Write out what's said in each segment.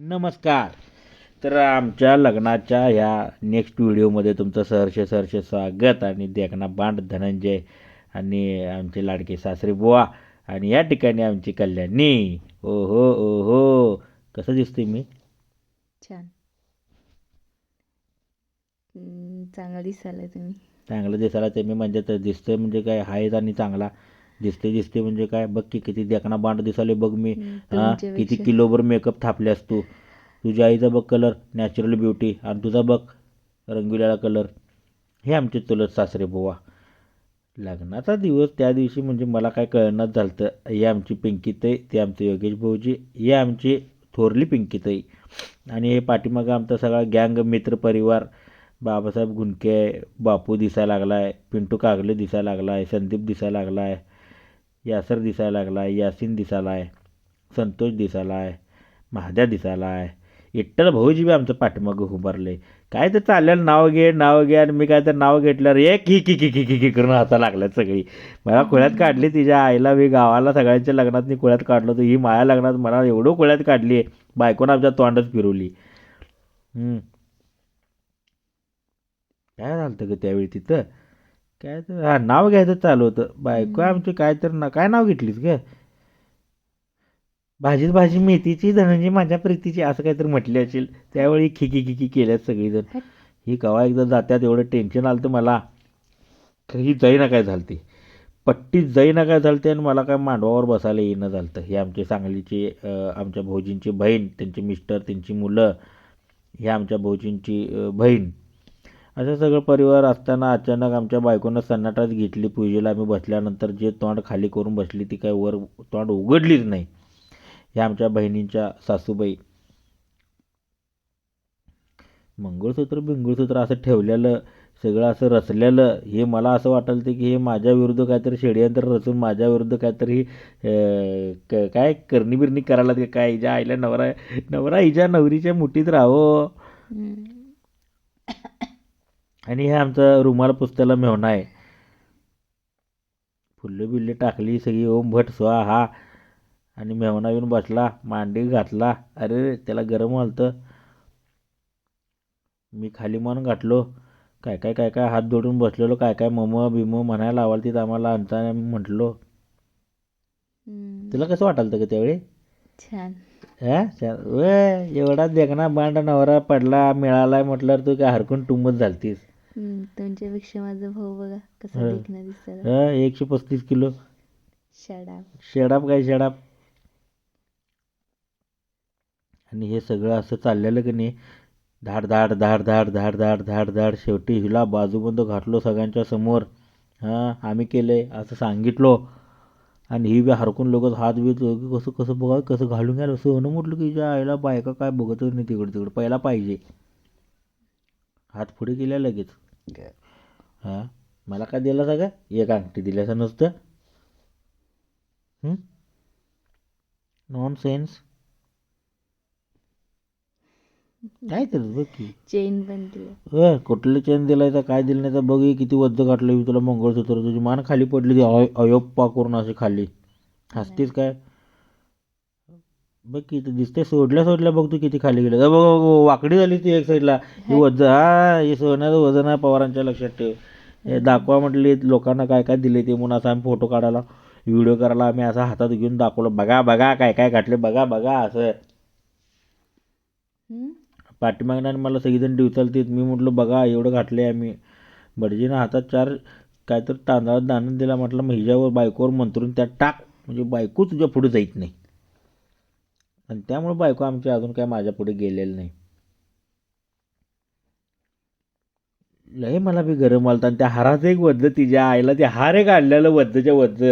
नमस्कार. तर आमच्या लग्नाच्या ह्या नेक्स्ट व्हिडिओमध्ये तुमचं सहर्ष सहर्ष स्वागत आणि देखना बांड धनंजय आणि आमचे लाडके सासरे बुवा आणि या ठिकाणी आमची कल्याणी. ओ हो ओ हो कसं दिसते मी? छान. चांगलं दिसायला तुम्ही. चांगलं दिसायला ते मी म्हणजे तर दिसतंय म्हणजे काय आहेच आणि चांगला. दिसते दिसते म्हणजे काय? बघ की किती देखना बांड दिसाले बघ मी. हा? किती किलोभर मेकअप थापल्यास तू तुझ्या आईचा बघ कलर नॅचरल ब्युटी आणि तुझा बघ रंगविलेला कलर हे आमचे चुलत सासरे बुवा. लग्नाचा दिवस त्या दिवशी म्हणजे मला काय कळणंच झालं हे आमची पिंकीताई ते आमचे योगेश भाऊजी हे आमची थोरली पिंकीताई आणि हे पाठीमागं आमचा सगळा गँग मित्र परिवार बाबासाहेब गुंडके बापू दिसायला लागला आहे पिंटू कागले दिसायला लागला आहे संदीप दिसायला लागला आहे यासर दिसायला लागला आहे यासीन दिसायला आहे संतोष दिसायला आहे महाद्या दिसायला आहे इट्टल भाऊजी बी आमचं पाठीमागं उभारले. काय तर चालेल नाव घे नाव घे आणि मी काय तर नाव घेतल्यावर एक ही की की की की की करून हसा लागल्यात सगळी. मला कुळ्यात काढली तिच्या आईला मी गावाला सगळ्यांच्या लग्नात मी कुळ्यात काढलं होतं. ही माया लग्नात मला एवढं कुळ्यात काढली आहे बायकोनं आमच्या तोंडच फिरवली. काय झालं होतं ग त्यावेळी तिथं? काय तर हा नाव घ्यायचं चालू होतं. बायको आमची काय तर ना काय नाव घेतलीस ग? भाजीच भाजी मेथीची धनंजय माझ्या प्रीतीची असं काहीतरी म्हटली असेल. त्यावेळी खिकी खिकी केल्यात सगळीजण. ही कवा एकदा जात्यात एवढं टेन्शन आलं तर मला ही जाईना काय झालती. पट्टी जाईना काय झालते आणि मला काय मांडवावर बसायला येणं झालं हे आमचे सांगलीचे आमच्या भाऊजींची बहीण त्यांचे मिस्टर त्यांची मुलं हे आमच्या भाऊजींची बहीण. असं सगळं परिवार असताना अचानक आमच्या बायकोनं सन्नाटाच घेतली. पूजेला आम्ही बसल्यानंतर जे तोंड खाली करून बसली ती काय वर तोंड उघडलीच नाही. ह्या आमच्या बहिणींच्या सासूबाई. मंगळसूत्र बिंगळसूत्र असं ठेवलेलं सगळं असं रचलेलं हे मला असं वाटलं ते की हे माझ्या विरुद्ध काहीतरी षडयंत्र रचून माझ्या विरुद्ध काहीतरी क- काय करणी बिरणी करायला की काय हिच्या आईला नवरा नवरा हिच्या नवरीच्या मुठीत राहो आणि हे आमचं रुमाल पुसत्याला मेवणा आहे. फुलं बिल्ले टाकली सगळी ओम भट स्वाहा. आणि मेवणा येऊन बसला मांडी घातला. अरे त्याला गरम आलतं. मी खाली मान घातलो. काय काय काय काय हात जोडून बसलेलो. काय काय मम बिम म्हणायला लावाल तिथं आम्हाला. अंता म्हटलो. तुला कसं वाटाल का त्यावेळी? छान. हा? छान. वे एवढा देखना बांड नवरा पडला मिळालाय म्हटल्यावर तू काय हरकून टुंबत झालतीस? हम्म, तुमच्यापेक्षा माझा भाऊ बघा कसा हं. देखणं दिसायला हा एकशे पस्तीस किलो. शाडा शेडाप काय शेडाप आणि हे सगळं असं चाललेलं की नाही धाड धाड धाड धाड धाड धाड धाड धाड शेवटी हिला बाजूबंद घातलो सगळ्यांच्या समोर. हां आम्ही केलंय असं सांगितलो. आणि ही बी हरकून लोक हात बीत कसं कसं बघा कसं घालून घ्यायला सोनं म्हटलं की हिच्या आईला बायका काय बघतच नाही तिकडे तिकडे पहिला पाहिजे. हात पुढे केल्या लगेच. हां? मला काय दिलं सगळं एक अंगठी दिल्याचं नसतं. नॉन सेन्स काय तर बघ की. चेन पण दिलं. कुठलं चेन दिलाय तर काय दिलं नाही तर बघ किती वज्ज घातलं मी तुला मंगळसूत्र तुझी मान खाली पडली ती अय- अयोप्पा करून अशी खाली. हसतीस काय? बघ की दिसते सोडल्या सोडल्या बघ तू किती खाली गेलं बघ वाकडी झाली ती एक साईडला ही वज्ज हा हे सोन्याचं वजन आहे पवारांच्या लक्षात ठेव. हे दाखवा म्हटले लोकांना काय काय दिले ते म्हणून असं आम्ही फोटो काढायला. व्हिडिओ करायला आम्ही असं हातात घेऊन दाखवलं बघा बघा काय काय घातले बघा बघा असं. हम्म, पाठीमागण्याने मला सगळीजण डिवचालतीत मी म्हटलं बघा एवढं घातले आम्ही. भटजीनं हातात चार काय तर तांदळात दाणं दिला म्हटलं मग हिच्यावर बायकोवर मंत्रून त्यात टाक. म्हणजे बायको तुझ्या पुढे जाईत नाही. आणि त्यामुळे बायको आमची अजून काय माझ्या पुढे गेलेली नाही. लय मला बी गरम आलतं आणि त्या हाराचं एक वज्ज तिच्या आईला ते हार एक आणलेलं वज्जच्या वज्ज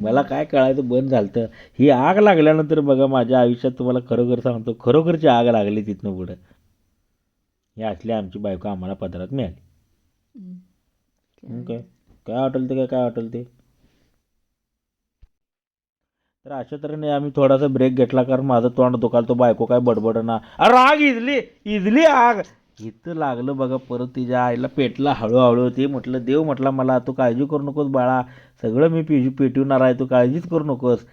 मला काय कळायचं बंद झालं ही आग लागल्यानंतर बघा माझ्या आयुष्यात तुम्हाला खरोखर सांगतो खरोखरची आग लागली तिथनं पुढं. हे असली आमची बायको आम्हाला पदरात मिळाली. काय? वाटेल ते काय? काय वाटेल ते? तर अशा तऱ्हेने आम्ही थोडासा ब्रेक घेतला कारण माझं तोंड दुखाल तो बायको काय बडबडना. अरे आग इजली इजली आग. इथं लागलं बघा परत तिच्या आईला पेटला हळूहळू ते म्हटलं देव म्हटला मला तू काळजी करू नकोस बाळा. सगळं मी पिजू पेटवणार आहे तू काळजीच करू नकोस.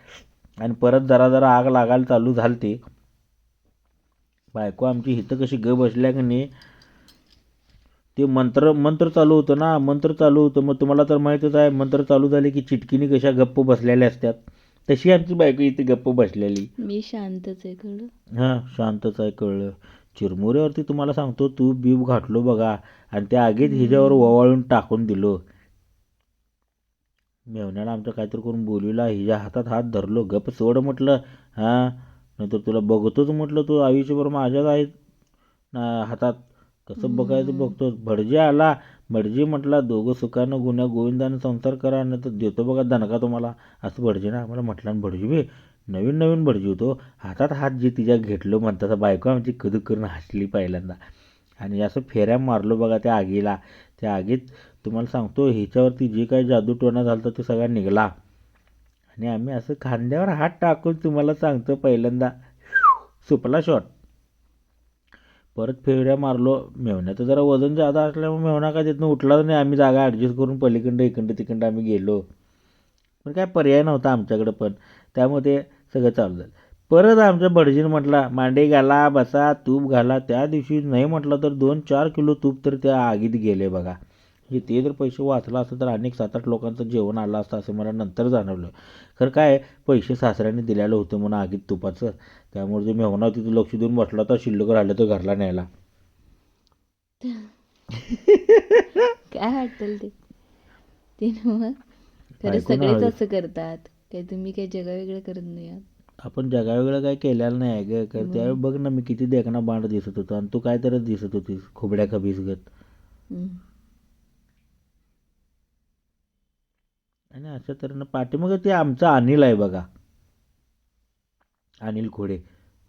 आणि परत जरा जरा आग लागायला चालू झाली ती बायको आमची इथं कशी ग बसल्या की नाही? ते मंत्र मंत्र चालू होतं ना मंत्र चालू होतं. मग तुम्हाला तर माहीतच आहे मंत्र चालू झाले की चिटकीने कशा गप्प बसलेल्या असतात. तशी आमची बायको इथे गप्प बसलेली. मी शांतच आहे कळलं? हां शांतच आहे कळलं. चिरमुऱ्यावरती तुम्हाला सांगतो तूप बीप घातलो बघा आणि त्या आगीत हिच्यावर ओवाळून टाकून दिलो. मेवण्याला आमच्या काहीतरी करून बोलविला हिच्या हातात हात धरलो गप सोड म्हटलं. हां नाहीतर तुला बघतोच म्हटलं तू आयुष्यभर माझ्याच आहे ना हातात. कसं बघायचं बघतोच भटजी आला भटजी म्हटला दोघं सुखानं गुन्ह्या गोविंदानं संसार करा न तर देतो बघा दणका तुम्हाला. असं भटजीनं आम्हाला म्हटलं. आणि भटजी बे नवीन नवीन भटजी होतो. हातात हात जे तिच्या घेतलो म्हणतात बायको आमची कदू करून हसली पहिल्यांदा. आणि असं फेऱ्या मारलो बघा त्या आगीला. त्या आगीत तुम्हाला सांगतो ह्याच्यावरती जे काही जादूटोणा झाला होता ते सगळा निघाला. आणि आम्ही असं खांद्यावर हात टाकून तुम्हाला सांगतो पहिल्यांदा. सुपला शॉट परत फेऱ्या मारलो मेवण्याचं जरा वजन जादा असल्यामुळे मेवणा काय तिथनं उठला नाही. आम्ही जागा ॲडजस्ट करून पलीकडं इकडं तिकडं आम्ही गेलो. पण काय पर्याय नव्हता आमच्याकडं पण. त्यामुळे ते सगळं चालू झालं. परत आमच्या भटजीनं म्हटला मांडे घाला बसा तूप घाला. त्या दिवशी नाही म्हटलं तर दोन चार किलो तूप तर त्या आगीत गेले बघा. हे ते जर पैसे वाचला असतं तर अनेक सात आठ लोकांचं जेवण आलं असतं असं मला नंतर जाणवलं. खरं काय पैसे सासऱ्याने दिलेलं होतं म्हणून आगीत तुपाचं. त्यामुळे जो मेहना तिथं लक्ष देऊन बसला तर शिल्लक राहिलं तर घरला न्यायला. काय वाटेल ते? मग? खरं सगळेच. असं करतात. काय तुम्ही काही जगा वेगळं करत नाही आहात? आपण जगावेगळं काय केलेलं नाही ग. कारण त्यावेळी बघ ना मी किती देखना बांड दिसत होतो आणि तू काय तरच दिसत होतीस खोबड्या खबीसगत हम्म. आणि अशा तऱ्हेनं पाठीमागं ते आमचा अनिल आहे बघा. अनिल खोडे.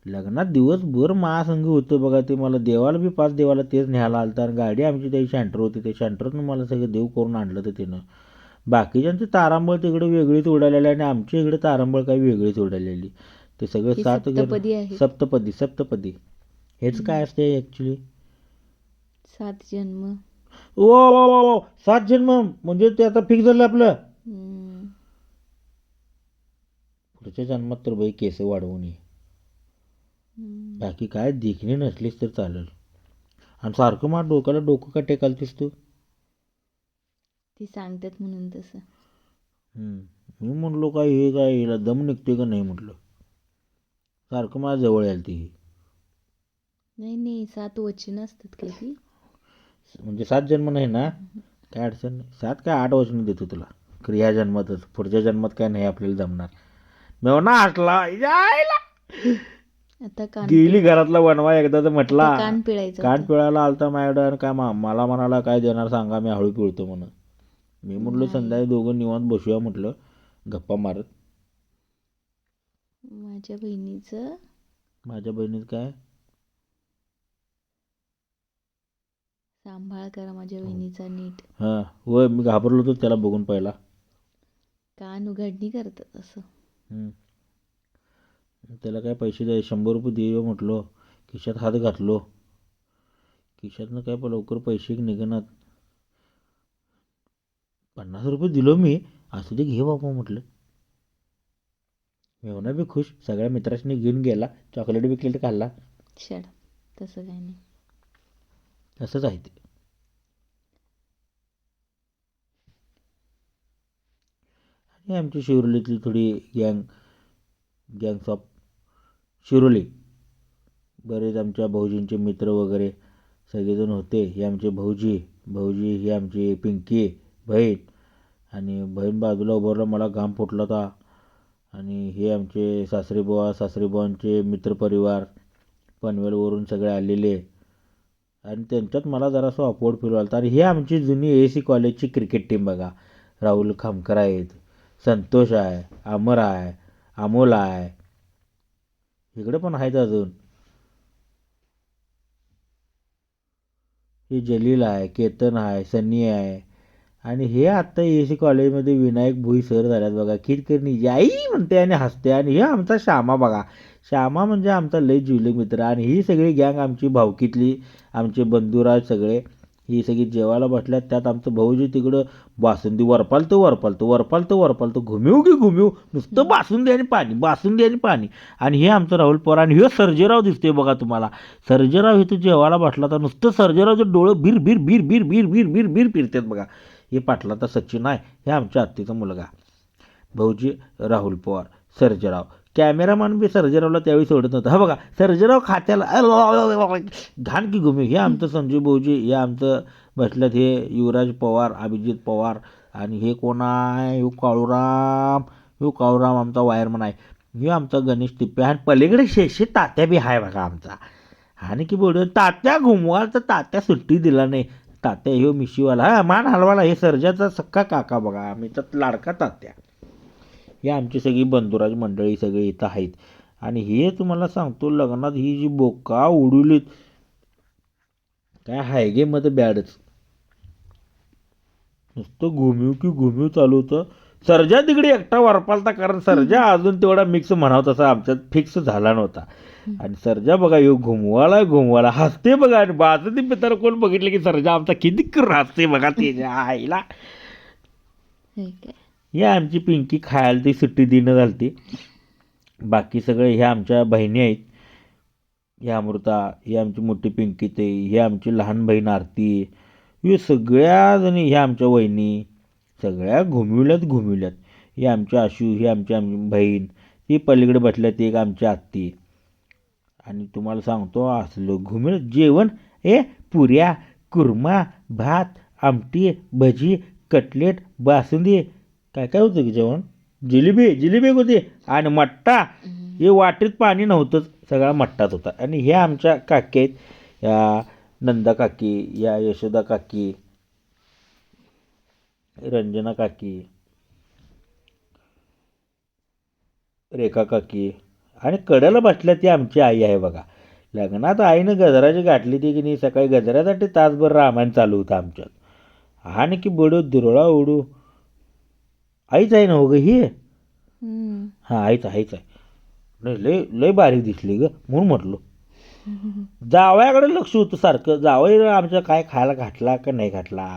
लग्नात दिवसभर महासंघ होतं बघा ते. मला देवाला बी पाच देवाला तेच न्यायला आलं आणि गाडी आमची त्याची शँटर होती. ते शँटरनं मला सगळं देव करून आणलं तर तिनं. बाकीच्यांची तारांबळ तिकडे वेगळीच उडालेली आणि आमच्या इकडे तारांबळ काही वेगळीच उडालेली. ते सगळं सात सप्तपदी. सप्तपदी सप्तपदी. हेच काय असते ॲक्च्युली सात जन्म. ओ, सात जन्म. म्हणजे ते आता फिक्स झालं आपलं हम्म. पुढच्या जन्मात तर बाई केस वाढवून ये. बाकी काय देखणी नसलीस तर चालेल. आणि सारखं मला डोक्याला डोकं का टेकालतीस तू? ते सांगतात म्हणून तसं. मी म्हणलो काय हे काय हिला दम निघते का नाही म्हटलं. सारखं माझ्या जवळ याल ती. नाही नाही सात वचन असतात काही ती? म्हणजे सात जन्म नाही ना? काय अडचण नाही. सात काय आठ वचनं देतो तुला. खरं ह्या जन्मातच. पुढच्या जन्मात काय नाही आपल्याला जमणार. मेवना हसला जायला आता कान गेली घरातला वनवा एकदा तर म्हटला कान पिळायचं कान होतं. पिळायला आलता माझ्याकडे काय मा- मला म्हणाला काय देणार सांगा मी हळू पिळतो म्हणून. मी म्हटलं. संध्याकाळी दोघं निवांत बसूया म्हटलं गप्पा मारत. माझ्या बहिणीचं? माझ्या बहिणीत काय? सांभाळ करा माझ्या बहिणीचा नीट. हां होय मी घाबरलो होतो त्याला बघून पहिला. कान उघडणी करतात असं. त्याला काय पैसे द्याय शंभर रुपये दे म्हटलो. खिशात हात घातलो. खिशातनं काय पण लवकर पैसे निघणार पन्नास रुपये दिलो मी. असू दे घे बाबा म्हटलं. मेवना बी खुश. सगळ्या मित्रांनी घेऊन गेला. चॉकलेट बिकलेट खाल्ला. शड तसं काही नाही. तसंच आहे ते. हे आमची शिरोलीतली थोडी गँग गँग्स ऑफ शिरोली. बरेच आमच्या भाऊजींचे मित्र वगैरे सगळेजण होते. हे आमचे भाऊजी भाऊजी ही आमची पिंकी बहीण आणि बहीण बाजूला उभारला मला घाम फुटला होता. आणि हे आमचे सासरीबुवा सासरीबुवांचे मित्रपरिवार पनवेलवरून सगळे आलेले. आणि त्यांच्यात मला जरासं अपवर्ड फील व्हायला आणि हे आमची जुनी ए सी कॉलेजची क्रिकेट टीम बघा. राहुल खामकर आहेत. संतोष आहे अमर आहे अमोल आहे. इकडे पण आहेत अजून. हे जलील आहे केतन आहे सन्नी आहे. आणि हे आत्ता ए सी कॉलेजमध्ये विनायक भुई सर झाल्यात बघा. किरकिरणी याई म्हणते आणि हसते. आणि हे आमचा श्यामा बघा. श्यामा म्हणजे आमचा लय जिवलग मित्र. आणि ही सगळी गँग आमची भावकीतली आमचे बंधुराज सगळे. ही सगळी जेवायला बसल्यात त्यात आमचं भाऊजी तिकडं बासुंदी वरपालतं वरपालतं वरपालतं वरपालतं घुमिव की घुमिव नुसतं बासुंदी आणि पाणी बासुंदी आणि पाणी. आणि हे आमचं राहुल पवार आणि हे सर्जेराव दिसते बघा तुम्हाला. सर्जेराव इथं जेवायला बसला तर नुसतं सर्जेरावचं डोळं बीर बीर बीर बीर बीर बीर बीर बीर फिरतात बघा. हे पाटलाचा सचिन आहे हे आमच्या आत्तीचा मुलगा. भाऊजी राहुल पवार सर्जेराव. कॅमेरामॅन बी सर्जेरावला त्यावेळी सोडत नव्हतं. हा बघा सर्जेराव खात्याला घाण की घुमी हे आमचं संजू भाऊजी हे आमचं बसल्यात हे युवराज पवार अभिजित पवार आणि हे कोण आहे? ह्यो काळूराम. ह्यो काळूराम आमचा वायरमन आहे. ह्यो आमचा गणेश टिप्पे आणि पलीकडे शेषे तात्या बी आहे बघा आमचा. आणि की बोल तात्या घुमवाल तर तात्या सुट्टी दिला नाही. तात्या ह्यो मिशीवाला हा मान हलवाला हे सर्जाचा सक्का काका बघा. आम्ही तर लाडका तात्या. ही आमची सगळी बंधुराज मंडळी सगळी इथं आहेत. आणि हे तुम्हाला सांगतो लग्नात ही जी बोका उडवलीत काय हायगेमध्ये बॅडच. नुसतं घुमीव की घुमीव चालू होतं. सर्जा तिकडे एकटा वरपालता कारण सर्जा अजून तेवढा मिक्स म्हणावं तसा आमच्यात फिक्स झाला नव्हता. आणि सर्जा बघा यो घुमवाला घुमवाला हसते बघा. आणि बाजूनी पितर कोण बघितलं की सर्जा आमचा किती हसते बघा त्याच्या आईला. या आमची पिंकी खायला ती सुट्टी देणं झालती बाकी सगळे ह्या आमच्या बहिणी आहेत. ह्या अमृता ही आमची मोठी पिंकी ते ही आमची लहान बहीण आरती हे सगळ्या जणी ह्या आमच्या वहिनी सगळ्या घुमिवल्यात घुमिवल्यात. ही आमची आशू ही आमची आमची बहीण ही पलीकडे बसल्या ती एक आमची आत्ती. आणि तुम्हाला सांगतो असलं घुमिळ जेवण ए पुऱ्या कुर्मा भात आमटी भजी कटलेट बासुंदी काय काय होतं की जेवण? जिलेबी जिलेबी होती. आणि मट्टा हे वाटीत पाणी नव्हतंच. सगळा मट्टाच होता. आणि ह्या आमच्या काकी आहेत. या नंदा काकी या यशोदा काकी रंजना काकी रेखा काकी आणि कडेला बसल्या ती आमची आई आहे बघा. लग्नात आईनं गजराची गाठली ती की नाही सकाळी गजऱ्यासाठी तासभर रामायण चालू होतं आमच्यात. आणि की बडो दुरळा उडू. आईच आहे ना हो? ग ही. हां आईच आईच आहे. नाही लय लय बारीक दिसली ग म्हणून म्हटलो. जावयाकडे लक्ष होतं सारखं. जावई आमच्या काय खायला घातला का नाही घातला?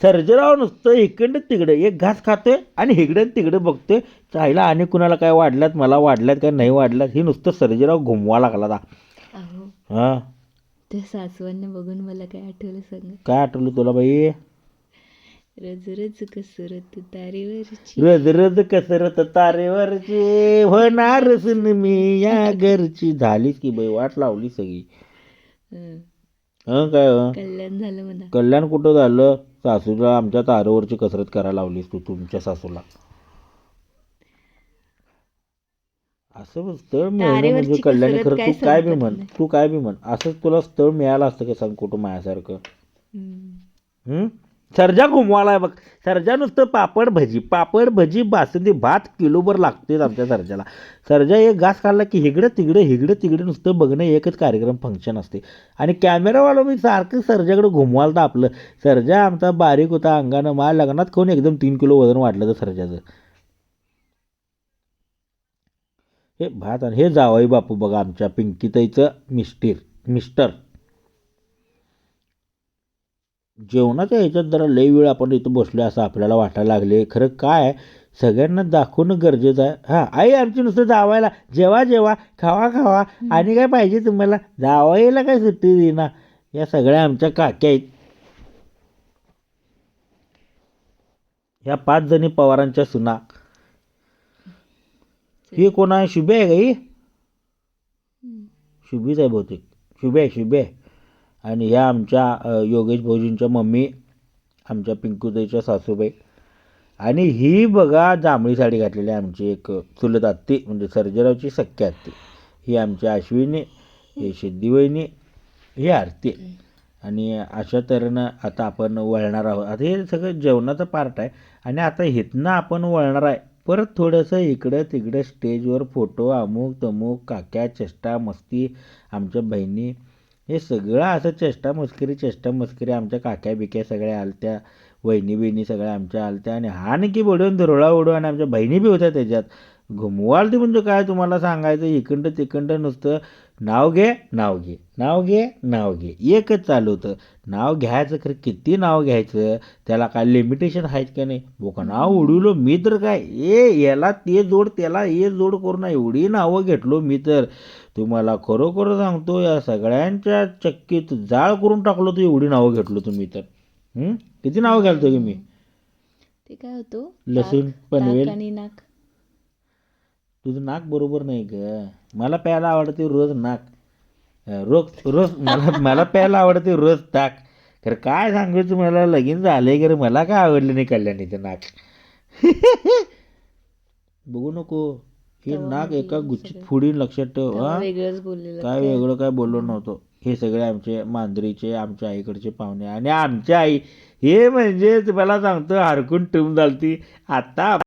सर्जेराव नुसतं इकडं तिकडं एक घास खातोय आणि इकडं तिकडं बघतोय. चायला आणि कुणाला काय वाढल्यात मला वाढल्यात काय नाही वाढल्यात हे नुसतं सर्जेराव घुमवा लागला ता हां? त्या सासवांना बघून मला काय आठवलं सांग. काय आठवलं तुला बाई? रज रज कसरत तारेवरची. रज रज कसरत तारेवरची. होणार सुन मी या घरची. झालीच की बाई वाट लावली सगळी. हं. हं काय हं? कल्याण झालं म्हणा. कल्याण कुठं झालं? सासूला आमच्या तारेवरची कसरत करायला लावलीस तू तुमच्या सासूला. असं स्थळ मिळणं म्हणजे तारेवरची कल्याणी कसरत खरं काय तू काय बी समजत म्हण नाही. तू काय बी म्हण. असंच तुला स्थळ मिळालं असतं का सांग कुठं माझ्यासारखं? हम्म. हं? सर्जा आहे बघ. सर्जा नुसतं पापड भजी पापड भजी बासुंदी भात किलोभर लागतेच आमच्या सर्जाला. सर्जा एक घास खाल्ला की हिगडं तिकडं हिगडं तिकडं नुसतं बघणं एकच कार्यक्रम फंक्शन असते. आणि कॅमेरावाला मी सारखं सर्जाकडे घुमवाल तर आपलं. सर्जा आमचा बारीक होता अंगानं माझ्या लग्नात कोण एकदम तीन किलो वजन वाढलं तर सर्जाचं. हे भात आणि हे जावई बापू बघा आमच्या पिंकीताईचं मिस्टीर मिस्टर. जेवणाच्या ह्याच्यात जरा लई वेळ आपण इथं बसलो असं आपल्याला वाटायला लागले खरं काय? सगळ्यांना दाखवणं गरजेचं आहे. हां आई आमची नुसतं जावायला जेवा जेवा खावा खावा. आणि काय पाहिजे तुम्हाला? जावायला काय सुट्टी देणार या सगळ्या आमच्या काक्या आहेत. ह्या पाच जणी पवारांच्या सुना. ही कोण आहे? शुभे आहे का ही. शुभीच आहे बहुतेक. शुभे आहे शुभे आहे. आणि ह्या आमच्या योगेश भाऊजींच्या मम्मी आमच्या पिंकूताईच्या सासूबाई. आणि ही बघा जांभळी साडी घातलेली आहे आमची एक चुलत आत्ती म्हणजे सर्जरावची सख्या आत्ती. ही आमची अश्विनी ही सिद्धिवहिनी ही आरती. आणि अशा तऱ्हेनं आता आपण वळणार आहोत. आता हे सगळं जेवणाचं पार्ट आहे. आणि आता इथनं आपण वळणार आहे. परत थोडंसं इकडं तिकडं स्टेजवर फोटो अमुक तमुक काक्या चेष्टा मस्ती आमच्या बहिणी हे सगळं असं चेष्टा मस्करी चेष्टा मस्करी आमच्या काक्या बिक्या सगळ्या आलत्या वहिनी बहिणी सगळ्या आमच्या आलत्या आणि हान की बुडवून धुरळा उडवून आणि आमच्या बहिणी बी होत्या त्याच्यात. घुमवाल ते म्हणजे काय तुम्हाला सांगायचं? इकडं तिकडं नुसतं नाव घे नाव घे नाव घे नाव घे. एकच चालू होतं. नाव घ्यायचं खरं किती नाव घ्यायचं? त्याला काय लिमिटेशन आहेत का नाही? बोका नाव उडवलो मी तर काय? ए याला ते जोड त्याला हे जोड करून एवढी नावं घेतलो मी तर. तुम्हाला खरोखर सांगतो या सगळ्यांच्या चक्कीत जाळ करून टाकलो तू एवढी नावं घेतलो तुम्ही तर. हं? किती नावं घालतो की मी? ते काय होतो? लसूण, ताक- पनवेल. ताक आणि नाक. तुझं नाक बरोबर नाही ग. मला प्यायला आवडते रोज नाक. अं, रोज रोज मला मला प्यायला आवडते रोज ताक खरं काय सांगायचं मला लगीन झालंय खरं मला काय आवडलं नाही कल्याणीचं नाक. बघू नको. हे नाक एका गुच्छित फुडीन लक्षात ठेव हा? वेगळंच बोललेलं काय वेगळं काय बोललो नव्हतो. हे सगळे आमचे मांजरीचे आमच्या आईकडचे पाहुणे आणि आमच्या आई हे म्हणजे तुम्हाला सांगतो हरकून टूम झालती. आता